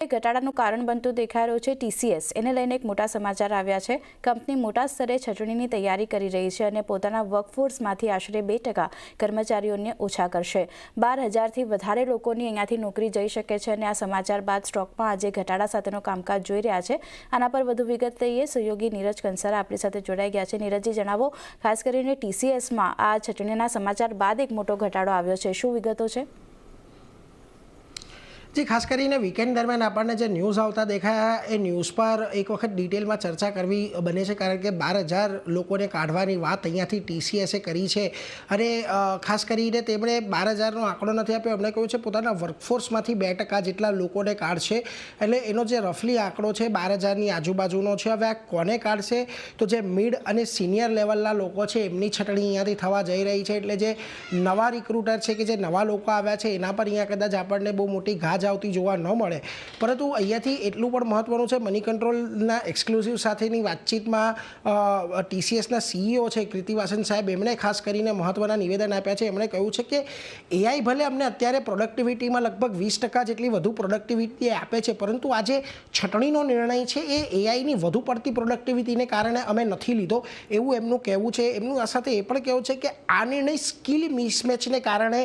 ઘટાડાનું કારણ બનતું દેખાઈ રહ્યું છે ટીસીએસ. એને લઈને એક મોટા સમાચાર આવ્યા છે. કંપની મોટા સ્તરે છટણીની તૈયારી કરી રહી છે અને પોતાના વર્કફોર્સમાંથી આશરે બે ટકા કર્મચારીઓને ઓછા કરશે. બાર હજારથી વધારે લોકોની અહીંયાથી નોકરી જઈ શકે છે અને આ સમાચાર બાદ સ્ટોકમાં આજે ઘટાડા સાથેનું કામકાજ જોઈ રહ્યા છે. આના પર વધુ વિગત લઈએ. સહયોગી નીરજ કંસારા આપણી સાથે જોડાઈ ગયા છે. નીરજજી, જણાવો, ખાસ કરીને ટીસીએસમાં આ છટણીના સમાચાર બાદ એક મોટો ઘટાડો આવ્યો છે. શું વિગતો છે? જી, ખાસ કરીને વીકેન્ડ દરમિયાન આપણને જે ન્યૂઝ આવતા દેખાયા એ ન્યૂઝ પર એક વખત ડિટેલમાં ચર્ચા કરવી બને છે, કારણ કે બાર હજાર લોકોને કાઢવાની વાત અહીંયાથી ટીસીએસે કરી છે. અને ખાસ કરીને તેમણે બાર હજારનો આંકડો નથી આપ્યો. એમણે કહ્યું છે, પોતાના વર્કફોર્સમાંથી બે ટકા જેટલા લોકોને કાઢશે. એટલે એનો જે રફલી આંકડો છે, બાર હજારની આજુબાજુનો છે, હવે આ કોને કાઢશે? તો જે મિડ અને સિનિયર લેવલના લોકો છે, એમની છટણી અહીંયાથી થવા જઈ રહી છે. એટલે જે નવા રિક્રુટર છે કે જે નવા લોકો આવ્યા છે, એના પર અહીંયા કદાચ આપણને બહુ મોટી ગાજ આવતી જોવા ન મળે. પરંતુ અહીંયાથી એટલું પણ મહત્વનું છે મની કંટ્રોલના એક્સક્લુઝિવ સાથેની વાતચીતમાં ટીસીએસના સીઈઓ છે કૃતિવાસન સાહેબ, એમણે ખાસ કરીને મહત્વના નિવેદન આપ્યા છે. એમણે કહ્યું છે કે એઆઈ ભલે અમને અત્યારે પ્રોડક્ટિવિટીમાં લગભગ વીસ ટકા જેટલી વધુ પ્રોડક્ટિવિટી આપે છે, પરંતુ આજે છટણીનો નિર્ણય છે, એ એઆઈની વધુ પડતી પ્રોડક્ટિવિટીને કારણે અમે નથી લીધો. એવું એમનું કહેવું છે. એમનું આ સાથે એ પણ કહેવું છે કે, આ નિર્ણય સ્કિલ મિસમેચને કારણે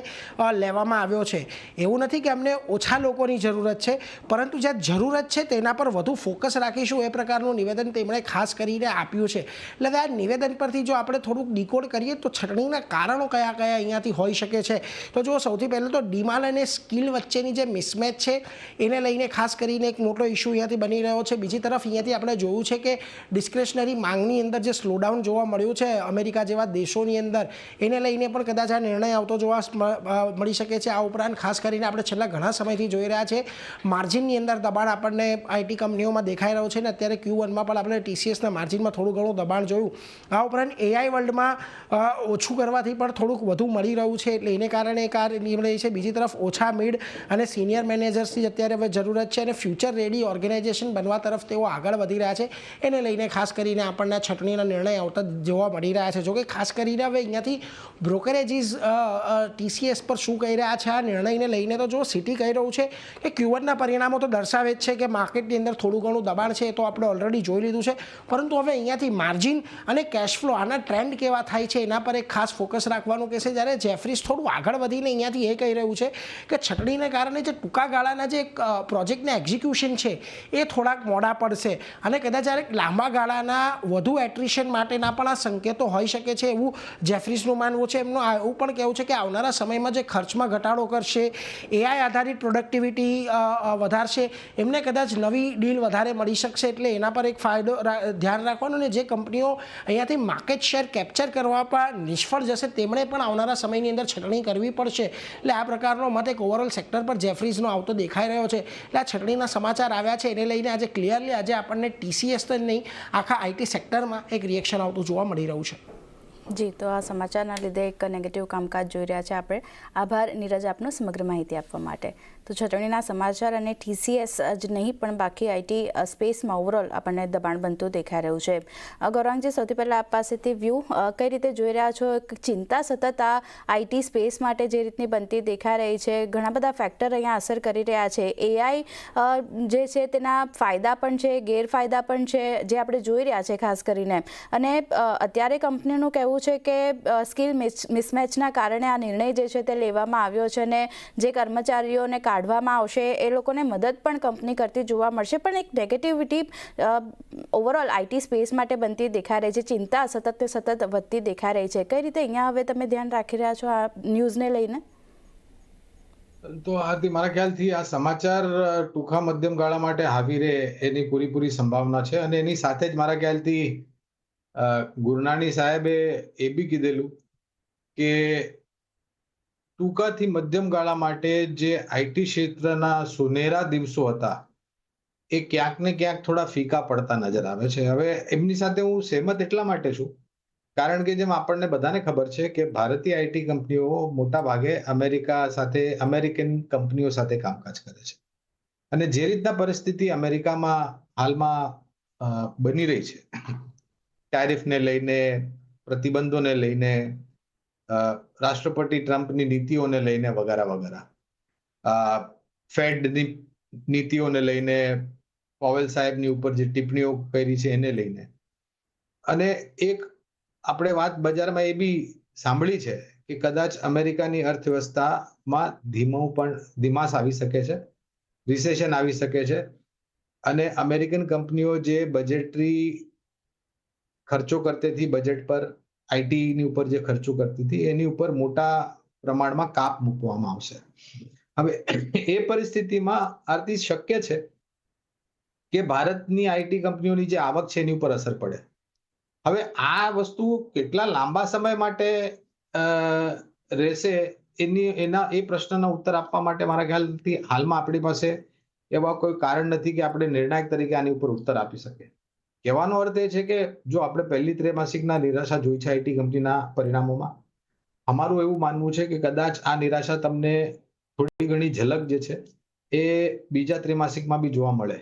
લેવામાં આવ્યો છે. એવું નથી કે અમને ઓછા લોકોની જરૂરત છે. પરંતુ જ્યાં જરૂરત છે તેના પર વધુ ફોકસ રાખીશું એ પ્રકારનું નિવેદન તેમણે ખાસ કરીને આપ્યું છે. એટલે આ નિવેદન પરથી જો આપણે થોડુંક ડીકોડ કરીએ તો છટણીના કારણો કયા કયા અહીંયાથી હોઈ શકે છે. તો જો સૌથી પહેલાં તો ડિમાન્ડ અને સ્કિલ વચ્ચેની જે મિસમેચ છે એને લઈને ખાસ કરીને એક મોટો ઇસ્યુ અહીંયાથી બની રહ્યો છે. બીજી તરફ અહીંયાથી આપણે જોયું છે કે ડિસ્ક્રેશનરી માંગની અંદર જે સ્લોડાઉન જોવા મળ્યું છે અમેરિકા જેવા દેશોની અંદર, એને લઈને પણ કદાચ આ નિર્ણય આવતો જોવા મળી શકે છે. આ ઉપરાંત ખાસ કરીને આપણે છેલ્લા ઘણા સમયથી જોઈ રહ્યા છે. માર્જિનની અંદર દબાણ આપણને આઈટી કંપનીઓમાં દેખાઈ રહ્યો છે ને અત્યારે ક્યુ વનમાં પણ આપણે ટીસીએસના માર્જિનમાં થોડું ઘણું દબાણ જોયું. આ ઉપરાંત એઆઈ વર્લ્ડમાં ઓછું કરવાથી પણ થોડુંક વધુ મળી રહ્યું છે. એટલે એને કારણે એક આ નિર્ણય છે બીજી તરફ ઓછા મિડ અને સિનિયર મેનેજર્સની અત્યારે હવે જરૂરત છે અને ફ્યુચર રેડી ઓર્ગેનાઇઝેશન બનવા તરફ તેઓ આગળ વધી રહ્યા છે. એને લઈને ખાસ કરીને આપણને છટણીના નિર્ણય આવતા જોવા મળી રહ્યા છે. જોકે ખાસ કરીને હવે અહીંયાથી બ્રોકરેજીસ ટીસીએસ પર શું કહી રહ્યા છે આ નિર્ણયને લઈને તો જો સિટી કહી રહ્યું છે કે ક્યુવનના પરિણામો તો દર્શાવે જ છે કે માર્કેટની અંદર થોડું ઘણું દબાણ છે એ તો આપણે ઓલરેડી જોઈ લીધું છે. પરંતુ હવે અહીંયાથી માર્જિન અને કેશ ફ્લો આના ટ્રેન્ડ કેવા થાય છે એના પર એક ખાસ ફોકસ રાખવાનું કહેશે. જ્યારે જેફરીસ થોડું આગળ વધીને અહીંયાથી એ કહી રહ્યું છે કે છટણીને કારણે જે ટૂંકા ગાળાના જે પ્રોજેક્ટના એક્ઝિક્યુશન છે એ થોડાક મોડા પડશે. અને કદાચ જ્યારે લાંબા ગાળાના વધુ એટ્રિશન માટેના પણ આ સંકેતો હોઈ શકે છે એવું જેફરીસનું માનવું છે. એમનું એવું પણ કહેવું છે કે આવનારા સમયમાં જે ખર્ચમાં ઘટાડો કરશે એઆઈ આધારિત પ્રોડક્ટિવિટી વધારશે. એમને કદાચ નવી ડીલ વધારે મળી શકશે એટલે એના પર એક ફાયદો ધ્યાન રાખવાનું ને જે કંપનીઓ અહીંયાથી માર્કેટ શેર કેપ્ચર કરવા પર નિષ્ફળ જશે તેમણે પણ આવનારા સમયની અંદર છટણી કરવી પડશે. એટલે આ પ્રકારનો મત એક ઓવરઓલ સેક્ટર પર જેફરીઝનો આવતો દેખાઈ રહ્યો છે. એટલે આ છટણીના સમાચાર આવ્યા છે એને લઈને આજે ક્લિયરલી આજે આપણને ટીસીએસ તો નહીં, આખા આઈટી સેક્ટરમાં એક રિએક્શન આવતું જોવા મળી રહ્યું છે. જી, તો આ સમાચારના લીધે એક નેગેટિવ કામકાજ જોઈ રહ્યા છે આપણે. આભાર, નીરજ આપનો સમગ્ર માહિતી આપવા માટે. તો ચટણીના સમાચાર અને ટીસીએસ જ નહીં, પણ બાકી આઈટી સ્પેસમાં ઓવરઓલ આપણને દબાણ બનતું દેખાઈ રહ્યું છે. ગૌરાંગજી, સૌથી પહેલાં આપ પાસેથી વ્યૂ કઈ રીતે જોઈ રહ્યા છો? ચિંતા, સતત આ આઈટી સ્પેસ માટે જે રીતની બનતી દેખાઈ રહી છે, ઘણા બધા ફેક્ટર અહીંયા અસર કરી રહ્યા છે. એઆઈ જે છે તેના ફાયદા પણ છે, ગેરફાયદા પણ છે, જે આપણે જોઈ રહ્યા છે ખાસ કરીને. અને અત્યારે કંપનીનું કહેવું છે કે સ્કિલ મિસમેચના કારણે આ નિર્ણય જે છે તે લેવામાં આવ્યો છે અને જે કર્મચારીઓને કાઢવામાં આવશે. એ લોકોને મદદ પણ કંપની કરતી જોવા મળશે. પણ એક નેગેટિવિટી ઓવરઓલ આઈટી સ્પેસ માટે બનતી દેખાઈ રહી છે. ચિંતા સતત સતત વધતી દેખાઈ રહી છે. કઈ રીતે અહીંયા હવે તમે ધ્યાન રાખી રહ્યા છો આ ન્યૂઝને લઈને? તો આથી મારા ખ્યાલથી આ સમાચાર ટૂંકા મધ્યમ ગાળા માટે હાવી રહે એની પૂરીપૂરી સંભાવના છે. અને એની સાથે જ મારા ખ્યાલથી ગુરનાની સાહેબે એ બી કીધેલું કે ટૂંકાથી મધ્યમ ગાળા માટે જે આઈટી ક્ષેત્રના સુનેરા દિવસો હતા, એ ક્યાંક ને ક્યાંક થોડા ફીકા પડતા નજર આવે છે. હવે એમની સાથે હું સહેમત એટલા માટે છું, કારણ કે જેમ આપણને બધાને ખબર છે કે ભારતીય આઈટી કંપનીઓ મોટા ભાગે અમેરિકા સાથે, અમેરિકન કંપનીઓ સાથે કામકાજ કરે છે. અને જે રીતના પરિસ્થિતિ અમેરિકામાં હાલમાં બની રહી છે, ટેરિફને લઈને, પ્રતિબંધોને લઈને રાષ્ટ્રપતિ ટ્રમ્પની નીતિઓને લઈને વગેરે વગેરે. ફેડની નીતિઓને લઈને, પોવેલ સાહેબની ઉપર જે ટિપ્પણીઓ કરી છે એને લઈને. અને એક આપણે વાત બજારમાં એ બી સાંભળી છે કે કદાચ અમેરિકાની અર્થવ્યવસ્થામાં ધીમું પણ ધીમાસ આવી શકે છે રિસેશન આવી શકે છે અને અમેરિકન કંપનીઓ જે બજેટરી ખર્ચો કરતી બજેટ પર આઈટીની ઉપર જે ખર્ચો કરતી હતી, એની ઉપર મોટા પ્રમાણમાં કાપ મૂકવામાં આવશે. હવે એ પરિસ્થિતિમાં આરતી શક્ય છે કે ભારતની આઈટી કંપનીઓની જે આવક છે એની ઉપર અસર પડે. હવે આ વસ્તુ કેટલા લાંબા સમય માટે રહેશે એની, એના, એ પ્રશ્નનો ઉત્તર આપવા માટે મારા ખ્યાલથી હાલમાં આપણી પાસે એવા કોઈ કારણ નથી કે આપણે નિર્ણાયક તરીકે આની ઉપર ઉત્તર આપી શકીએ. કહેવાનો અર્થ એ છે કે જો આપણે પહેલી ત્રિમાસિકના નિરાશા જોઈ છે આઈટી કંપનીના પરિણામોમાં, અમારું એવું માનવું છે કે કદાચ આ નિરાશા તમને થોડી ઘણી ઝલક જે છે એ બીજા ત્રિમાસિકમાં બી જોવા મળે.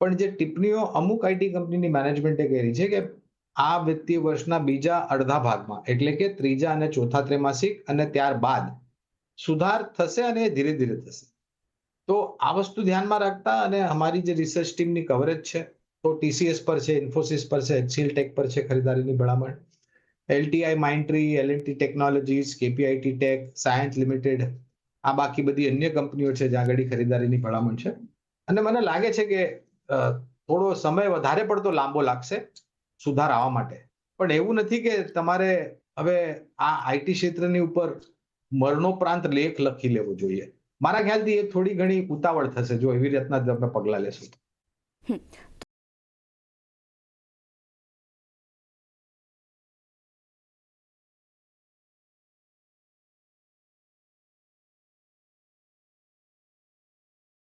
પણ જે ટિપ્પણીઓ અમુક આઈટી કંપનીની મેનેજમેન્ટે કરી છે કે આ વિત્તીય વર્ષના બીજા અડધા ભાગમાં, એટલે કે ત્રીજા અને ચોથા ત્રિમાસિક અને ત્યારબાદ સુધાર થશે અને ધીરે ધીરે થશે. તો આ વસ્તુ ધ્યાનમાં રાખતા અને અમારી જે રિસર્ચ ટીમની કવરેજ છે તો ટીસીએસ પર છે ઇન્ફોસિસ પર છે એચસીએલ ટેક પર છે ખરીદારીની ભલામણ. LTI Mindtree LNT technologies KPIT tech science limited આ બાકી બધી અન્ય કંપનીઓ છે જ્યાં આગળ ખરીદારીની ભલામણ છે. અને મને લાગે છે કે થોડો સમય વધારે પડતો લાંબો લાગશે સુધાર આવવા માટે. પણ એવું નથી કે તમારે હવે આ આઈટી ક્ષેત્રની ઉપર મરણોપરાંત લેખ લખી લેવો જોઈએ. મારા ખ્યાલથી એ થોડી ઘણી ઉતાવળ થશે જો એવી રીતના તમે પગલાં લેશો.